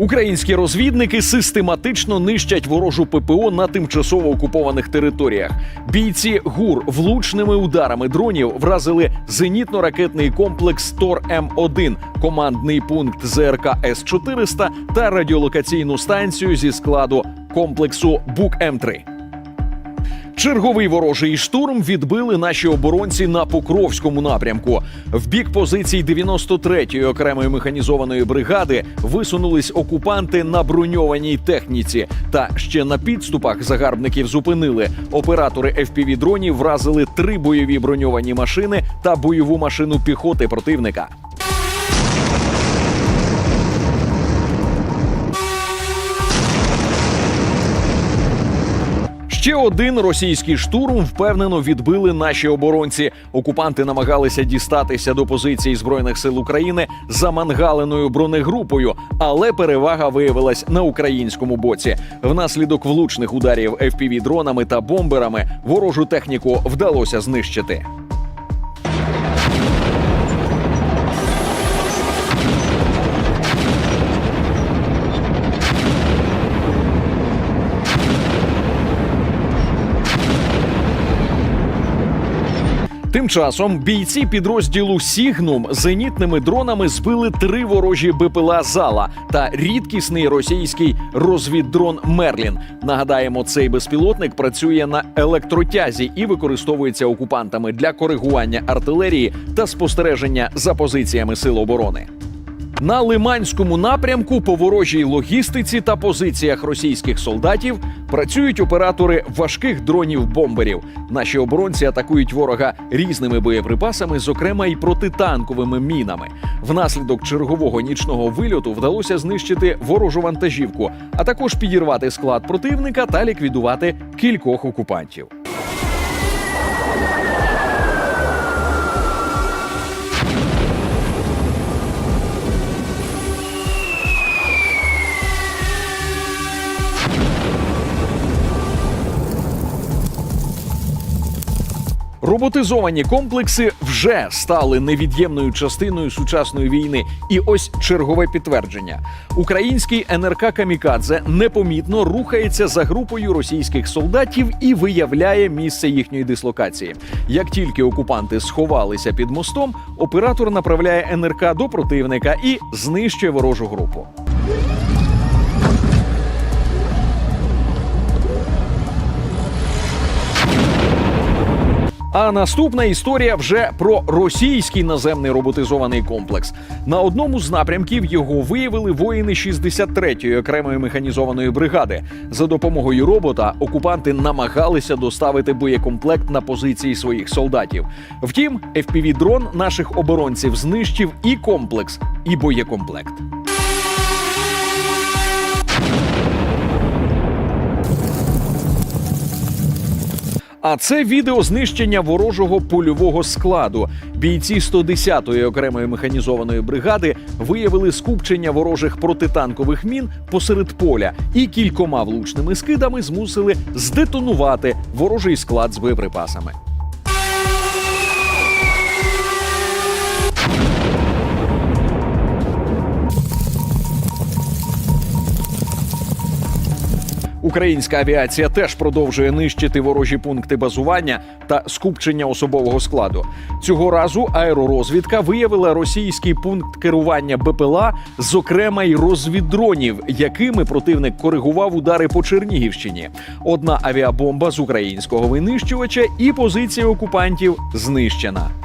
Українські розвідники систематично нищать ворожу ППО на тимчасово окупованих територіях. Бійці ГУР влучними ударами дронів вразили зенітно-ракетний комплекс Тор М1, командний пункт ЗРК С 400 та радіолокаційну станцію зі складу комплексу Бук М3. Черговий ворожий штурм відбили наші оборонці на Покровському напрямку. В бік позицій 93-ї окремої механізованої бригади висунулись окупанти на броньованій техніці. Та ще на підступах загарбників зупинили. Оператори fpv дронів вразили три бойові броньовані машини та бойову машину піхоти противника. Ще один російський штурм впевнено відбили наші оборонці. Окупанти намагалися дістатися до позиції збройних сил України за мангаленою бронегрупою, але перевага виявилась на українському боці. Внаслідок влучних ударів fpv дронами та бомберами ворожу техніку вдалося знищити. Тим часом бійці підрозділу Сігнум зенітними дронами збили три ворожі БПЛА зала та рідкісний російський розвіддрон Мерлін. Нагадаємо, цей безпілотник працює на електротязі і використовується окупантами для коригування артилерії та спостереження за позиціями сил оборони. На Лиманському напрямку по ворожій логістиці та позиціях російських солдатів працюють оператори важких дронів-бомберів. Наші оборонці атакують ворога різними боєприпасами, зокрема й протитанковими мінами. Внаслідок чергового нічного вильоту вдалося знищити ворожу вантажівку, а також підірвати склад противника та ліквідувати кількох окупантів. Роботизовані комплекси вже стали невід'ємною частиною сучасної війни. І ось чергове підтвердження: український НРК Камікадзе непомітно рухається за групою російських солдатів і виявляє місце їхньої дислокації. Як тільки окупанти сховалися під мостом, оператор направляє НРК до противника і знищує ворожу групу. А наступна історія вже про російський наземний роботизований комплекс. На одному з напрямків його виявили воїни 63-ї окремої механізованої бригади. За допомогою робота окупанти намагалися доставити боєкомплект на позиції своїх солдатів. Втім, fpv дрон наших оборонців знищив і комплекс, і боєкомплект. А це відео знищення ворожого польового складу. Бійці 110-ї окремої механізованої бригади виявили скупчення ворожих протитанкових мін посеред поля і кількома влучними скидами змусили здетонувати ворожий склад з боєприпасами. Українська авіація теж продовжує нищити ворожі пункти базування та скупчення особового складу. Цього разу аеророзвідка виявила російський пункт керування БПЛА, зокрема й розвіддронів, якими противник коригував удари по Чернігівщині. Одна авіабомба з українського винищувача і позиція окупантів знищена.